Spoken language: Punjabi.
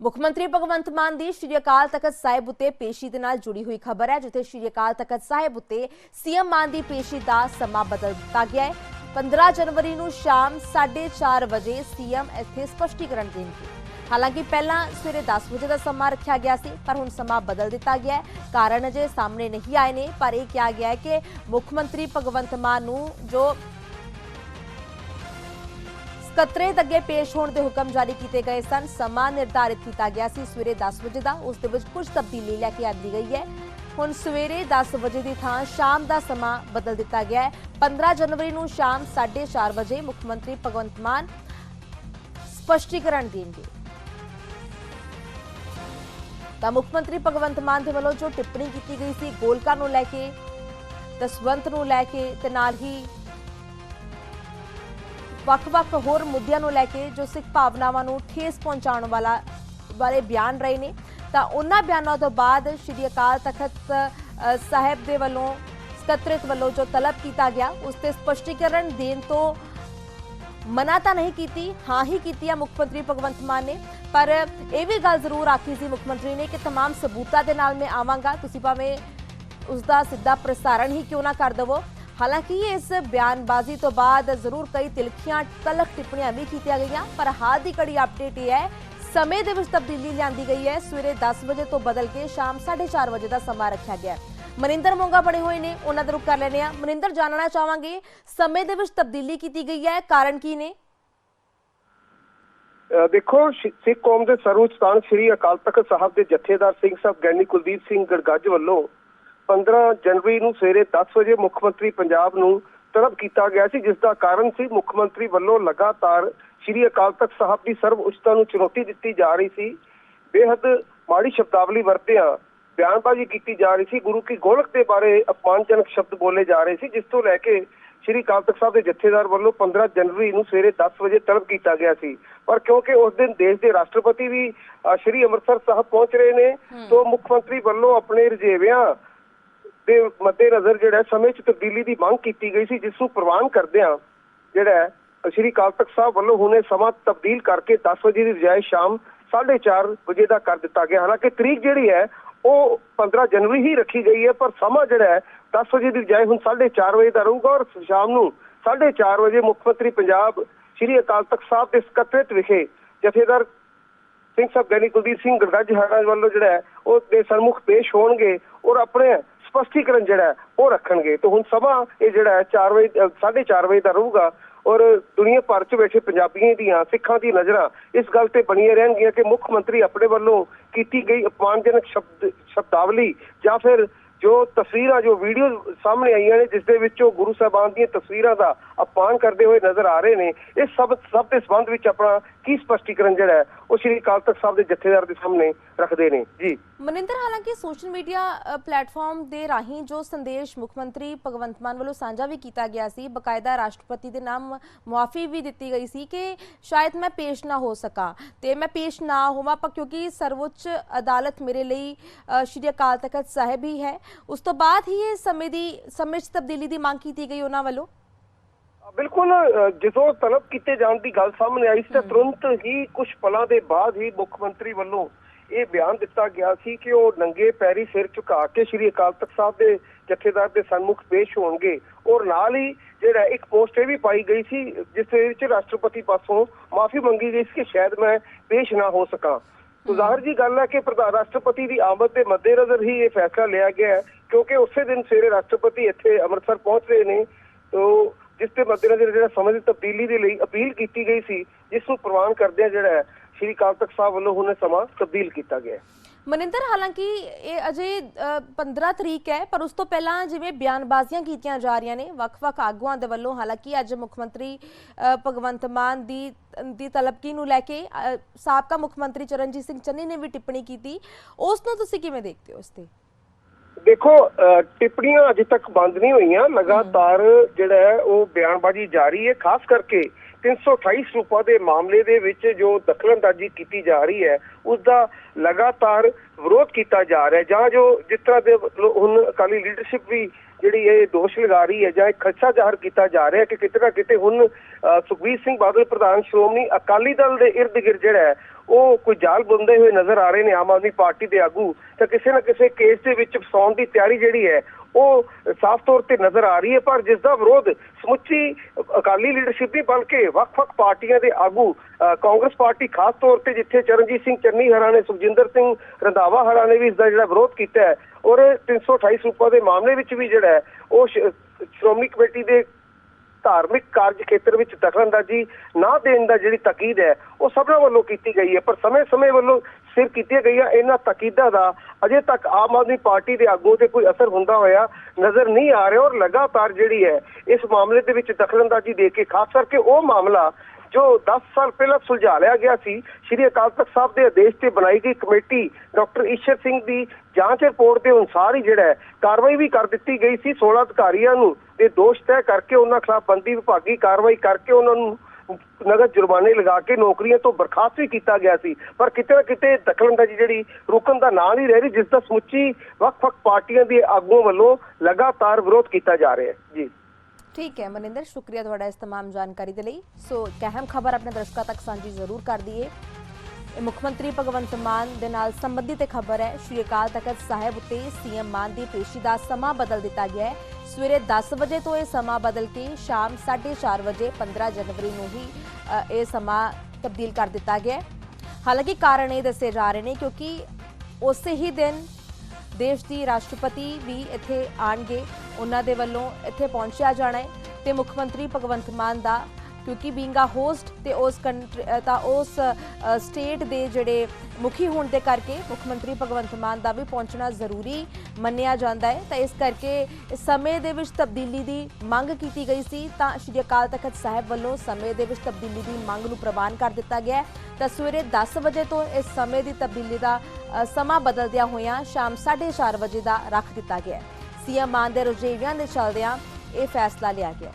ਮੁੱਖ ਮੰਤਰੀ ਭਗਵੰਤ ਮਾਨ ਦੀ ਸ਼੍ਰੀ ਅਕਾਲ ਤਖਤ ਸਾਹਿਬ ਉੱਤੇ ਪੇਸ਼ੀ ਦੇ ਨਾਲ ਜੁੜੀ ਹੋਈ ਖਬਰ ਹੈ, ਜਿੱਥੇ ਸ਼੍ਰੀ ਅਕਾਲ ਤਖਤ ਸਾਹਿਬ ਉੱਤੇ ਸੀਐਮ ਮਾਨ ਦੀ ਪੇਸ਼ੀ ਦਾ ਸਮਾਂ ਬਦਲ ਦਿੱਤਾ ਗਿਆ ਹੈ। 15 ਜਨਵਰੀ ਨੂੰ ਸ਼ਾਮ 4:30 ਵਜੇ ਸੀਐਮ ਇੱਥੇ ਸਪਸ਼ਟੀਕਰਨ ਦੇਣਗੇ। ਹਾਲਾਂਕਿ ਪਹਿਲਾਂ ਸਵੇਰੇ 10 ਵਜੇ ਦਾ ਸਮਾਂ ਰੱਖਿਆ ਗਿਆ ਸੀ, ਪਰ ਹੁਣ ਸਮਾਂ ਬਦਲ ਦਿੱਤਾ ਗਿਆ ਹੈ। ਕਾਰਨ ਅਜੇ ਸਾਹਮਣੇ ਨਹੀਂ ਆਏ ਨੇ, ਪਰ ਇਹ ਕਿਹਾ ਗਿਆ ਹੈ ਕਿ ਮੁੱਖ ਮੰਤਰੀ ਭਗਵੰਤ ਮਾਨ ਨੂੰ ਜੋ ਸਕੱਤਰੇਤ ਅੱਗੇ ਪੇਸ਼ ਹੋਣ ਦੇ ਹੁਕਮ ਜਾਰੀ ਕੀਤੇ ਗਏ ਸਨ। ਸਮਾਂ ਨਿਰਧਾਰਿਤ ਕੀਤਾ ਗਿਆ ਸੀ। ਸਵੇਰੇ 10 ਵਜੇ ਦਾ ਉਸ ਦੇ ਵਿੱਚ ਕੁਝ ਤਬਦੀਲੀ ਲੈ ਕੇ ਆਂਦੀ ਗਈ ਹੈ। ਹੁਣ ਸਵੇਰੇ 10 ਵਜੇ ਦੀ ਥਾਂ ਸ਼ਾਮ ਦਾ ਸਮਾਂ ਬਦਲ ਦਿੱਤਾ ਗਿਆ ਹੈ। 15 ਜਨਵਰੀ ਨੂੰ ਸ਼ਾਮ 4:30 ਵਜੇ ਮੁੱਖ ਮੰਤਰੀ ਭਗਵੰਤ ਮਾਨ ਸਪਸ਼ਟੀਕਰਨ ਦੇਣਗੇ। ਤਾਂ ਮੁੱਖ ਮੰਤਰੀ ਭਗਵੰਤ ਮਾਨ ਦੇ ਵੱਲੋਂ ਜੋ ਟਿੱਪਣੀ ਕੀਤੀ ਗਈ ਸੀ, ਗੋਲਕਾ ਨੂੰ ਲੈ ਕੇ, ਦਸਵੰਤ ਨੂੰ ਲੈ ਕੇ ਤੇ ਨਾਲ ਹੀ ਵੱਖ-ਵੱਖ ਹੋਰ ਮੁੱਦਿਆਂ ਨੂੰ ਲੈ ਕੇ ਜੋ ਸਿੱਖ ਭਾਵਨਾਵਾਂ ਨੂੰ ਠੇਸ ਪਹੁੰਚਾਉਣ ਵਾਲਾ ਵਾਲੇ ਬਿਆਨ ਰਹੇ ਨੇ ਤਾਂ ਉਹਨਾਂ ਬਿਆਨਾਂ ਤੋਂ ਬਾਅਦ ਸ਼੍ਰੀ ਅਕਾਲ ਤਖਤ ਅ, ਸਾਹਿਬ ਦੇ ਵੱਲੋਂ ਸਕੱਤਰਤ ਵੱਲੋਂ ਜੋ ਤਲਬ ਕੀਤਾ ਗਿਆ ਉਸ ਤੇ ਸਪਸ਼ਟੀਕਰਨ ਦੇਣ ਤੋਂ ਮਨਾ ਤਾਂ ਨਹੀਂ ਕੀਤੀ ਹਾਂ ਹੀ ਕੀਤੀ ਹੈ ਮੁੱਖ ਮੰਤਰੀ ਭਗਵੰਤ ਮਾਨ ਨੇ ਪਰ ਇਹ ਵੀ ਗੱਲ ਜ਼ਰੂਰ ਆਖੀ ਸੀ ਮੁੱਖ ਮੰਤਰੀ ਨੇ ਕਿ तमाम ਸਬੂਤਾਂ ਦੇ ਨਾਲ ਮੈਂ ਆਵਾਂਗਾ ਤੁਸੀਂ ਭਾਵੇਂ ਉਸ ਦਾ ਸਿੱਧਾ ਪ੍ਰਸਾਰਣ ਹੀ ਕਿਉਂ ਨਾ ਕਰ ਦਵੋ ਹਾਲਾਂਕਿ ਇਸ ਬਿਆਨਬਾਜ਼ੀ ਤੋਂ ਬਾਅਦ ਜ਼ਰੂਰ ਕਈ ਤਿਲਖੀਆਂ, ਤਲਖ ਟਿੱਪਣੀਆਂ ਵੀ ਕੀਤੀਆਂ ਗਈਆਂ, ਪਰ ਹਾਲ ਦੀ ਕੜੀ ਅਪਡੇਟ ਇਹ ਹੈ, ਸਮੇਂ ਦੇ ਵਿੱਚ ਤਬਦੀਲੀ ਲਿਆਂਦੀ ਗਈ ਹੈ। ਸਵੇਰੇ 10 ਵਜੇ ਤੋਂ ਬਦਲ ਕੇ ਸ਼ਾਮ 4:30 ਵਜੇ ਦਾ ਸਮਾਂ ਰੱਖਿਆ ਗਿਆ ਹੈ। ਮਨਿੰਦਰ ਮੋਂਗਾ ਬਣੇ ਹੋਏ ਨੇ, ਉਹਨਾਂ ਦਾ ਰੁਕ ਕਰ ਲੈਨੇ ਆ ਮਨਿੰਦਰ ਜਾਣਨਾ ਚਾਹਾਂਗੇ, ਸਮੇਂ ਦੇ ਵਿੱਚ ਤਬਦੀਲੀ ਕੀਤੀ ਗਈ ਹੈ, ਕਾਰਨ ਕੀ ਨੇ? ਦੇਖੋ ਸਿੱਖ ਕੌਮ ਦੇ ਸਰਵਉੱਚ ਸਥਾਨ ਸ੍ਰੀ ਅਕਾਲ ਤਖਤ ਸਾਹਿਬ ਦੇ ਜਥੇਦਾਰ ਸਿੰਘ ਸਾਹਿਬ ਗਿਆਨੀ ਕੁਲਦੀਪ ਸਿੰਘ ਗੜਗੱਜ ਵੱਲੋਂ 15 ਜਨਵਰੀ ਨੂੰ ਸਵੇਰੇ 10 ਵਜੇ ਮੁੱਖ ਮੰਤਰੀ ਪੰਜਾਬ ਨੂੰ ਤਲਬ ਕੀਤਾ ਗਿਆ ਸੀ ਜਿਸ ਦਾ ਕਾਰਨ ਸੀ ਮੁੱਖ ਮੰਤਰੀ ਵੱਲੋਂ ਲਗਾਤਾਰ ਸ੍ਰੀ ਅਕਾਲ ਤਖਤ ਸਾਹਿਬ ਦੀ ਸਰਵ ਉੱਚਤਾ ਨੂੰ ਚੁਣੌਤੀ ਦਿੱਤੀ ਜਾ ਰਹੀ ਸੀ। ਬੇਹੱਦ ਮਾੜੀ ਸ਼ਬਦਾਵਲੀ ਵਰਤਿਆਂ ਬਿਆਨਬਾਜ਼ੀ ਕੀਤੀ ਜਾ ਰਹੀ ਸੀ। ਗੁਰੂ ਕੀ ਗੋਲਕ ਦੇ ਬਾਰੇ ਅਪਮਾਨਜਨਕ ਸ਼ਬਦ ਬੋਲੇ ਜਾ ਰਹੇ ਸੀ ਜਿਸ ਤੋਂ ਲੈ ਕੇ ਸ਼੍ਰੀ ਅਕਾਲ ਤਖਤ ਸਾਹਿਬ ਦੇ ਜਥੇਦਾਰ ਵੱਲੋਂ 15 ਜਨਵਰੀ ਨੂੰ ਸਵੇਰੇ 10 ਵਜੇ ਤਲਬ ਕੀਤਾ ਗਿਆ ਸੀ। ਪਰ ਕਿਉਂਕਿ ਉਸ ਦਿਨ ਦੇਸ਼ ਦੇ ਰਾਸ਼ਟਰਪਤੀ ਵੀ ਸ਼੍ਰੀ ਅੰਮ੍ਰਿਤਸਰ ਸਾਹਿਬ ਪਹੁੰਚ ਰਹੇ ਨੇ ਤੋਂ ਮੁੱਖ ਮੰਤਰੀ ਵੱਲੋਂ ਆਪਣੇ ਰਜੇਵਿਆਂ ਦੇ ਮੱਦੇਨਜ਼ਰ ਜਿਹੜਾ ਸਮੇਂ 'ਚ ਤਬਦੀਲੀ ਦੀ ਮੰਗ ਕੀਤੀ ਗਈ ਸੀ, ਜਿਸ ਨੂੰ ਪ੍ਰਵਾਨ ਕਰਦਿਆਂ ਜਿਹੜਾ ਸ਼੍ਰੀ ਅਕਾਲ ਤਖਤ ਸਾਹਿਬ ਵੱਲੋਂ ਹੁਣੇ ਸਮਾਂ ਤਬਦੀਲ ਕਰਕੇ 10 ਵਜੇ ਦੀ ਬਜਾਏ ਸ਼ਾਮ 4:30 ਵਜੇ ਦਾ ਕਰ ਦਿੱਤਾ ਗਿਆ। ਹਾਲਾਂਕਿ ਤਰੀਕ ਜਿਹੜੀ ਹੈ, ਉਹ 15 ਜਨਵਰੀ ਹੀ ਰੱਖੀ ਗਈ ਹੈ, ਪਰ ਸਮਾਂ ਜਿਹੜਾ ਹੈ 10 ਵਜੇ ਦੀ ਬਜਾਏ ਹੁਣ 4:30 ਵਜੇ ਦਾ ਰਹੂਗਾ ਔਰ ਸ਼ਾਮ ਨੂੰ 4:30 ਵਜੇ ਮੁੱਖ ਮੰਤਰੀ ਪੰਜਾਬ ਸ਼੍ਰੀ ਅਕਾਲ ਤਖਤ ਸਾਹਿਬ ਦੇ ਸਕੱਤਰੇਤ ਵਿਖੇ ਜਥੇਦਾਰ ਸਿੰਘ ਸਾਹਿਬ ਗਿਆਨੀ ਕੁਲਦੀਪ ਸਿੰਘ ਗੜਗੱਜ ਮਹਾਰਾਜ ਵੱਲੋਂ ਜਿਹੜਾ ਹੈ, ਉਹ ਦੇ ਸਨਮੁਖ ਪੇਸ਼ ਹੋਣਗੇ ਔਰ ਆਪਣੇ ਸਪਸ਼ਟੀਕਰਨ ਜਿਹੜਾ ਹੈ ਉਹ ਰੱਖਣਗੇ। ਤੇ ਹੁਣ ਸਭਾ ਇਹ ਜਿਹੜਾ ਹੈ 4 ਵਜੇ ਅ, 4:30 ਵਜੇ ਦਾ ਰਹੂਗਾ ਔਰ ਦੁਨੀਆ ਭਰ ਚ ਬੈਠੇ ਪੰਜਾਬੀਆਂ ਦੀਆਂ ਸਿੱਖਾਂ ਦੀ ਨਜ਼ਰਾਂ ਇਸ ਗੱਲ ਤੇ ਬਣੀਆਂ ਰਹਿਣਗੀਆਂ ਕਿ ਮੁੱਖ ਮੰਤਰੀ ਆਪਣੇ ਵੱਲੋਂ ਕੀਤੀ ਗਈ ਅਪਮਾਨਜਨਕ ਸ਼ਬਦ ਸ਼ਬਦਾਵਲੀ ਜਾਂ ਫਿਰ ਜੋ ਤਸਵੀਰਾਂ ਜੋ ਵੀਡੀਓ ਸਾਹਮਣੇ ਆਈਆਂ ਨੇ ਜਿਸ ਦੇ ਵਿੱਚ ਉਹ ਗੁਰੂ ਸਾਹਿਬਾਨ ਦੀਆਂ ਤਸਵੀਰਾਂ ਦਾ ਅਪਮਾਨ ਕਰਦੇ ਹੋਏ ਨਜ਼ਰ ਆ ਰਹੇ ਨੇ ਇਸ ਸਭ ਸਭ ਦੇ ਸੰਬੰਧ ਵਿੱਚ ਆਪਣਾ ਕੀ ਸਪਸ਼ਟੀਕਰਨ ਜਿਹੜਾ ਹੈ ਉਹ ਸ਼੍ਰੀ ਅਕਾਲ ਤਖਤ ਸਾਹਿਬ ਦੇ ਜਥੇਦਾਰ ਦੇ ਸਾਹਮਣੇ ਰੱਖਦੇ ਨੇ। ਜੀ। ਮਨਿੰਦਰ ਹਾਲਾਂਕਿ ਸੋਸ਼ਲ ਮੀਡੀਆ ਪਲੇਟਫਾਰਮ ਦੇ ਰਾਹੀਂ ਜੋ ਸੰਦੇਸ਼ ਮੁੱਖ ਮੰਤਰੀ ਭਗਵੰਤ ਮਾਨ ਵੱਲੋਂ ਸਾਂਝਾ ਵੀ ਕੀਤਾ ਗਿਆ ਸੀ ਬਕਾਇਦਾ ਰਾਸ਼ਟਰਪਤੀ ਦੇ ਨਾਮ ਮੁਆਫੀ ਵੀ ਦਿੱਤੀ ਗਈ ਸੀ ਕਿ ਸ਼ਾਇਦ ਮੈਂ ਪੇਸ਼ ਨਾ ਹੋ ਸਕਾਂ। ਤੇ ਮੈਂ ਪੇਸ਼ ਨਾ ਹੋਵਾਂ ਪਰ ਕਿਉਂਕਿ ਸਰਵਉੱਚ ਅਦਾਲਤ ਮੇਰੇ ਲਈ ਸ਼੍ਰੀ ਅਕਾਲ ਤਖਤ ਸਾਹਿਬ ਹੀ ਹੈ। ਉਸ ਤੋਂ ਬਾਅਦ ਹੀ ਇਹ ਸਮੇਂ ਦੀ ਸਮੇਂ 'ਚ ਤਬਦੀਲੀ ਦੀ ਮੰਗ ਕੀਤੀ ਗਈ ਉਹਨਾਂ ਵੱਲੋਂ। ਬਿਲਕੁਲ ਜਦੋਂ ਤਲਬ ਕੀਤੇ ਜਾਣ ਦੀ ਗੱਲ ਸਾਹਮਣੇ ਆਈ ਸੀ ਤਾਂ ਤੁਰੰਤ ਹੀ ਕੁਝ ਪਲਾਂ ਦੇ ਬਾਅਦ ਹੀ ਮੁੱਖ ਮੰਤਰੀ ਵੱਲੋਂ ਇਹ ਬਿਆਨ ਦਿੱਤਾ ਗਿਆ ਸੀ ਕਿ ਉਹ ਨੰਗੇ ਪੈਰੀ ਸਿਰ ਝੁਕਾ ਕੇ ਸ਼੍ਰੀ ਅਕਾਲ ਤਖਤ ਸਾਹਿਬ ਦੇ ਜਥੇਦਾਰ ਦੇ ਸਨਮੁਖ ਪੇਸ਼ ਹੋਣਗੇ। ਔਰ ਨਾਲ ਹੀ ਜਿਹੜਾ ਇੱਕ ਪੋਸਟ ਇਹ ਵੀ ਪਾਈ ਗਈ ਸੀ ਜਿਸ ਦੇ ਵਿੱਚ ਰਾਸ਼ਟਰਪਤੀ ਪਾਸੋਂ ਮਾਫੀ ਮੰਗੀ ਗਈ ਸੀ ਕਿ ਸ਼ਾਇਦ ਮੈਂ ਪੇਸ਼ ਨਾ ਹੋ ਸਕਾਂ। ਤੋ ਜ਼ਾਹਰ ਜੀ ਗੱਲ ਹੈ ਕਿ ਪ੍ਰਧਾਨ ਰਾਸ਼ਟਰਪਤੀ ਦੀ ਆਮਦ ਦੇ ਮੱਦੇਨਜ਼ਰ ਹੀ ਇਹ ਫੈਸਲਾ ਲਿਆ ਗਿਆ ਹੈ ਕਿਉਂਕਿ ਉਸੇ ਦਿਨ ਸਵੇਰੇ ਰਾਸ਼ਟਰਪਤੀ ਇੱਥੇ ਅੰਮ੍ਰਿਤਸਰ ਪਹੁੰਚ ਰਹੇ ਨੇ। ਤੋ ਜਿਸ ਦੇ ਮੱਦੇਨਜ਼ਰ ਜਿਹੜਾ ਸਮੇਂ ਦੀ ਤਬਦੀਲੀ ਦੇ ਲਈ ਅਪੀਲ ਕੀਤੀ ਗਈ ਸੀ ਜਿਸ ਨੂੰ ਪ੍ਰਵਾਨ ਕਰਦਿਆਂ ਜਿਹੜਾ ਹੈ ਸ਼੍ਰੀ ਅਕਾਲ ਤਖਤ ਸਾਹਿਬ ਵੱਲੋਂ ਹੁਣੇ ਸਮਾਂ ਤਬਦੀਲ ਕੀਤਾ ਗਿਆ ਹੈ। ਮਨਿੰਦਰ ਹਾਲਾਂਕਿ ਇਹ ਅਜੇ ਅ, 15 ਤਰੀਕ ਹੈ ਪਰ ਉਸ ਤੋਂ ਪਹਿਲਾਂ ਜਿਵੇਂ ਬਿਆਨਬਾਜ਼ੀਆਂ ਕੀਤੀਆਂ ਜਾ ਰਹੀਆਂ ਨੇ ਵੱਖ-ਵੱਖ ਆਗੂਆਂ ਦੇ ਵੱਲੋਂ ਹਾਲਾਂਕਿ ਅੱਜ ਮੁੱਖ ਮੰਤਰੀ ਭਗਵੰਤ ਮਾਨ ਦੀ ਦੀ ਤਲਬਕੀ ਨੂੰ ਲੈ ਕੇ ਸਾਬਕਾ ਮੁੱਖ ਮੰਤਰੀ ਚਰਨਜੀਤ ਸਿੰਘ ਚੰਨੀ ਨੇ ਵੀ ਟਿੱਪਣੀ ਕੀਤੀ। ਉਸ ਨੂੰ ਤੁਸੀਂ ਕਿਵੇਂ ਦੇਖਦੇ ਹੋ ਉਸ ਤੇ? ਦੇਖੋ ਟਿੱਪਣੀਆਂ ਅਜੇ ਤੱਕ ਬੰਦ ਨਹੀਂ ਹੋਈਆਂ। ਲਗਾਤਾਰ ਜਿਹੜਾ ਹੈ ਉਹ ਬਿਆਨਬਾਜ਼ੀ ਜਾਰੀ ਹੈ ਖਾਸ ਕਰਕੇ 328 ਸਰੂਪਾਂ ਦੇ ਮਾਮਲੇ ਦੇ ਵਿੱਚ ਜੋ ਦਖਲਅੰਦਾਜ਼ੀ ਕੀਤੀ ਜਾ ਰਹੀ ਹੈ ਉਸ ਦਾ ਲਗਾਤਾਰ ਵਿਰੋਧ ਕੀਤਾ ਜਾ ਰਿਹਾ ਜਾਂ ਜੋ ਜਿਸ ਤਰ੍ਹਾਂ ਦੇ ਹੁਣ ਅਕਾਲੀ ਲੀਡਰਸ਼ਿਪ ਵੀ ਜਿਹੜੀ ਇਹ ਦੋਸ਼ ਲਗਾ ਰਹੀ ਹੈ ਜਾਂ ਇੱਕ ਖਦਸ਼ਾ ਜ਼ਾਹਰ ਕੀਤਾ ਜਾ ਰਿਹਾ ਕਿ ਕਿਤੇ ਨਾ ਕਿਤੇ ਹੁਣ ਅ, ਸੁਖਬੀਰ ਸਿੰਘ ਬਾਦਲ ਪ੍ਰਧਾਨ ਸ਼੍ਰੋਮਣੀ ਅਕਾਲੀ ਦਲ ਦੇ ਇਰਦ ਗਿਰਦ ਜਿਹੜਾ ਹੈ ਉਹ ਕੋਈ ਜਾਲ ਬੁੰਦੇ ਹੋਏ ਨਜ਼ਰ ਆ ਰਹੇ ਨੇ ਆਮ ਆਦਮੀ ਪਾਰਟੀ ਦੇ ਆਗੂ ਤਾਂ ਕਿਸੇ ਨਾ ਕਿਸੇ ਕੇਸ ਦੇ ਵਿੱਚ ਫਸਾਉਣ ਦੀ ਤਿਆਰੀ ਜਿਹੜੀ ਹੈ ਉਹ ਸਾਫ਼ ਤੌਰ ਤੇ ਨਜ਼ਰ ਆ ਰਹੀ ਹੈ, ਪਰ ਜਿਸ ਦਾ ਵਿਰੋਧ ਸਮੁੱਚੀ ਅਕਾਲੀ ਲੀਡਰਸ਼ਿਪ ਵੀ ਬਣ ਵੱਖ-ਵੱਖ ਪਾਰਟੀਆਂ ਦੇ ਆਗੂ ਕਾਂਗਰਸ ਪਾਰਟੀ, ਖਾਸ ਤੌਰ ਤੇ ਜਿੱਥੇ ਚਰਨਜੀਤ ਸਿੰਘ ਚੰਨੀ ਹਰਾਂ ਨੇ, ਸੁਖਜਿੰਦਰ ਸਿੰਘ ਰੰਧਾਵਾ ਹਰਾ ਨੇ ਵੀ ਇਸ ਦਾ ਜਿਹੜਾ ਵਿਰੋਧ ਕੀਤਾ ਹੈ, ਔਰ 328 ਸੂਪਾ ਦੇ ਮਾਮਲੇ ਵਿੱਚ ਵੀ ਜਿਹੜਾ ਹੈ, ਉਹ ਸ਼੍ਰੋਮਣੀ ਕਮੇਟੀ ਦੇ ਧਾਰਮਿਕ ਕਾਰਜ ਖੇਤਰ ਵਿੱਚ ਦਖਲਅੰਦਾਜ਼ੀ ਨਾ ਦੇਣ ਦਾ ਜਿਹੜੀ ਤਕੀਦ ਹੈ, ਉਹ ਸਭਨਾਂ ਵੱਲੋਂ ਕੀਤੀ ਗਈ ਹੈ, ਪਰ ਸਮੇਂ-ਸਮੇਂ ਵੱਲੋਂ ਸਿਰ ਕੀਤੀਆਂ ਗਈਆਂ, ਇਹਨਾਂ ਤਕੀਦਾਂ ਦਾ ਅਜੇ ਤੱਕ ਆਮ ਆਦਮੀ ਪਾਰਟੀ ਦੇ ਆਗੂ ਤੇ ਕੋਈ ਅਸਰ ਹੁੰਦਾ ਹੋਇਆ ਨਜ਼ਰ ਨਹੀਂ ਆ ਰਿਹਾ ਔਰ ਲਗਾਤਾਰ ਜਿਹੜੀ ਹੈ, ਇਸ ਮਾਮਲੇ ਦੇ ਵਿੱਚ ਦਖਲਅੰਦਾਜ਼ੀ ਦੇ ਕੇ, ਖਾਸ ਕਰਕੇ ਉਹ ਮਾਮਲਾ ਜੋ 10 ਸਾਲ ਪਹਿਲਾਂ ਸੁਲਝਾ ਲਿਆ ਗਿਆ ਸੀ, ਸ਼੍ਰੀ ਅਕਾਲ ਤਖਤ ਸਾਹਿਬ ਦੇ ਆਦੇਸ਼ ਤੇ ਬਣਾਈ ਗਈ ਕਮੇਟੀ ਡਾਕਟਰ ਈਸ਼ਰ ਸਿੰਘ ਦੀ ਜਾਂਚ ਰਿਪੋਰਟ ਦੇ ਅਨੁਸਾਰ ਹੀ ਜਿਹੜਾ ਹੈ, ਕਾਰਵਾਈ ਵੀ ਕਰ ਦਿੱਤੀ ਗਈ ਸੀ 16 ਅਧਿਕਾਰੀਆਂ ਨੂੰ ਤੇ ਦੋਸ਼ ਤੈਅ ਕਰਕੇ ਉਹਨਾਂ ਖਿਲਾਫ ਬੰਦੀ ਵਿਭਾਗੀ ਕਾਰਵਾਈ ਕਰਕੇ ਉਹਨਾਂ ਨੂੰ ਨਗਦ ਜੁਰਮਾਨੇ ਲਗਾ ਕੇ ਨੌਕਰੀਆਂ ਤੋਂ ਬਰਖਾਸਤ ਵੀ ਕੀਤਾ ਗਿਆ ਸੀ ਪਰ ਕਿਤੇ ਨਾ ਕਿਤੇ ਦਖਲਅੰਦਾਜ਼ੀ ਜਿਹੜੀ ਰੁਕਣ ਦਾ ਨਾਂ ਨਹੀਂ ਰਹਿ ਰਹੀ ਜਿਸ ਦਾ ਸਮੁੱਚੀ ਵੱਖ-ਵੱਖ ਪਾਰਟੀਆਂ ਦੇ ਆਗੂਆਂ ਵੱਲੋਂ ਲਗਾਤਾਰ ਵਿਰੋਧ ਕੀਤਾ ਜਾ ਰਿਹਾ ਹੈ ਜੀ ਠੀਕ ਹੈ ਮਨਿੰਦਰ ਸ਼ੁਕਰੀਆ ਤੁਹਾਡਾ ਇਸ तमाम ਜਾਣਕਾਰੀ ਦੇ ਲਈ ਸੋ ਇੱਕ ਅਹਿਮ ਖਬਰ ਆਪਣੇ ਦਰਸ਼ਕਾਂ ਤੱਕ ਸਾਂਝੀ ਜ਼ਰੂਰ ਕਰ ਦਈਏ ਇਹ ਮੁੱਖ ਮੰਤਰੀ ਭਗਵੰਤ ਮਾਨ ਦੇ ਨਾਲ ਸੰਬੰਧਿਤ ਇਹ ਖਬਰ ਹੈ ਸ਼੍ਰੀ ਅਕਾਲ ਤਖਤ ਸਾਹਿਬ ਉੱਤੇ ਸੀਐਮ ਮਾਨ ਦੀ ਪੇਸ਼ੀ ਦਾ ਸਮਾਂ ਬਦਲ ਦਿੱਤਾ ਗਿਆ ਹੈ ਸਵੇਰੇ 10 ਵਜੇ ਤੋਂ ਇਹ ਸਮਾਂ ਬਦਲ ਕੇ ਸ਼ਾਮ 4:30 ਵਜੇ 15 ਜਨਵਰੀ ਨੂੰ ਹੀ ਇਹ ਸਮਾਂ ਤਬਦੀਲ ਕਰ ਦਿੱਤਾ ਗਿਆ ਹਾਲਾਂਕਿ ਕਾਰਨ ਇਹ ਦੱਸੇ ਜਾ ਰਹੇ ਨੇ ਕਿਉਂਕਿ ਉਸੇ ਹੀ ਦਿਨ ਦੇਸ਼ ਦੀ ਰਾਸ਼ਟਰਪਤੀ ਵੀ ਇੱਥੇ ਆਣਗੇ ਉਹਨਾਂ ਦੇ ਵੱਲੋਂ ਇੱਥੇ ਪਹੁੰਚਿਆ ਜਾਣਾ ਹੈ ਤੇ ਮੁੱਖ ਮੰਤਰੀ ਭਗਵੰਤ ਮਾਨ ਦਾ ਕਿਉਂਕਿ ਬੀਂਗਾ ਹੋਸਟ ਤੇ ਉਸ ਕੰਟਰੀ ਤਾਂ ਉਸ ਸਟੇਟ ਦੇ ਜਿਹੜੇ ਮੁਖੀ ਹੋਣ ਦੇ ਕਰਕੇ ਮੁੱਖ ਮੰਤਰੀ ਭਗਵੰਤ ਮਾਨ ਦਾ ਵੀ ਪਹੁੰਚਣਾ ਜ਼ਰੂਰੀ ਮੰਨਿਆ ਜਾਂਦਾ ਹੈ। ਤਾਂ ਇਸ ਕਰਕੇ ਸਮੇਂ ਦੇ ਵਿੱਚ ਤਬਦੀਲੀ ਦੀ ਮੰਗ ਕੀਤੀ ਗਈ ਸੀ। ਤਾਂ ਸ਼੍ਰੀ ਅਕਾਲ ਤਖਤ ਸਾਹਿਬ ਵੱਲੋਂ ਸਮੇਂ ਦੇ ਵਿੱਚ ਤਬਦੀਲੀ ਦੀ ਮੰਗ ਨੂੰ ਪ੍ਰਵਾਨ ਕਰ ਦਿੱਤਾ ਗਿਆ ਤਾਂ ਸਵੇਰੇ 10 ਵਜੇ ਤੋਂ ਇਸ ਸਮੇਂ ਦੀ ਤਬਦੀਲੀ ਦਾ ਸਮਾਂ ਬਦਲਦਿਆਂ ਹੋਇਆਂ ਸ਼ਾਮ 4:30 ਵਜੇ ਦਾ ਰੱਖ ਦਿੱਤਾ ਗਿਆ ਹੈ। ਸੀਐਮ ਮਾਨ ਦੇ ਰੁਝੇਵਿਆਂ ਦੇ ਚੱਲਦਿਆਂ ਇਹ ਫੈਸਲਾ ਲਿਆ ਗਿਆ